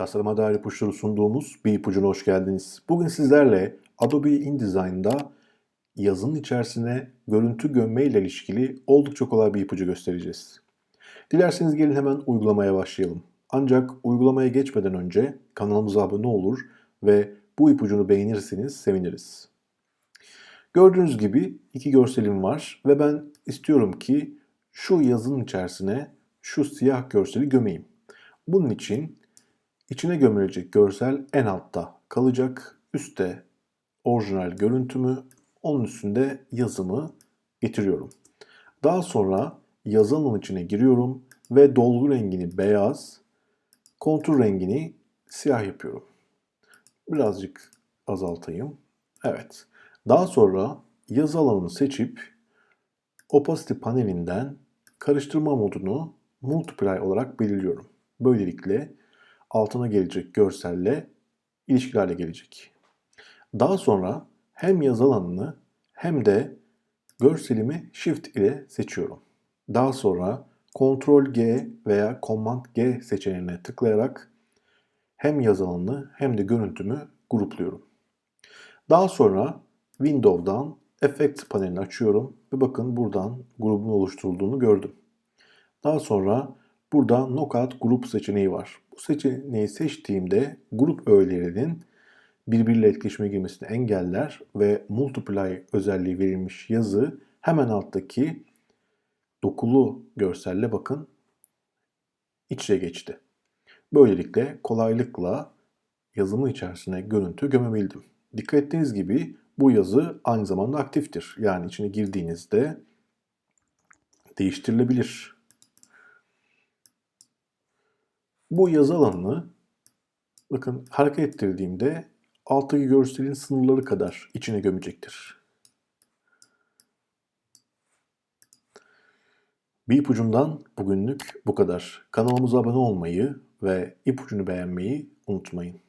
Tasarıma dair ipuçları sunduğumuz bir ipucuna hoş geldiniz. Bugün sizlerle Adobe InDesign'da yazının içerisine görüntü gömme ile ilişkili oldukça kolay bir ipucu göstereceğiz. Dilerseniz gelin hemen uygulamaya başlayalım. Ancak uygulamaya geçmeden önce kanalımıza abone olur ve bu ipucunu beğenirseniz seviniriz. Gördüğünüz gibi iki görselim var ve ben istiyorum ki şu yazının içerisine şu siyah görseli gömeyim. Bunun için içine gömülecek görsel en altta kalacak. Üste orijinal görüntümü, onun üstünde yazımı getiriyorum. Daha sonra yazı alanının içine giriyorum ve dolgu rengini beyaz, kontur rengini siyah yapıyorum. Birazcık azaltayım. Evet. Daha sonra yazı alanını seçip opacity panelinden karıştırma modunu multiply olarak belirliyorum. Böylelikle altına gelecek görselle ilişkilerle gelecek. Daha sonra hem yazı alanını hem de görselimi Shift ile seçiyorum. Daha sonra Ctrl G veya Command G seçeneğine tıklayarak hem yazı alanını hem de görüntümü grupluyorum. Daha sonra Window'dan Effects panelini açıyorum ve bakın buradan grubun oluşturulduğunu gördüm. Daha sonra burada Knockout Group seçeneği var. Bu seçeneği seçtiğimde grup öğelerinin birbiriyle etkileşime girmesini engeller ve Multiply özelliği verilmiş yazı hemen alttaki dokulu görselle bakın iç içe geçti. Böylelikle kolaylıkla yazımın içerisine görüntü gömebildim. Dikkat ettiğiniz gibi bu yazı aynı zamanda aktiftir. Yani içine girdiğinizde değiştirilebilir. Bu yazı alanını bakın hareket ettirdiğimde alttaki görselin sınırları kadar içine gömecektir. Bir ipucundan bugünlük bu kadar. Kanalımıza abone olmayı ve ipucunu beğenmeyi unutmayın.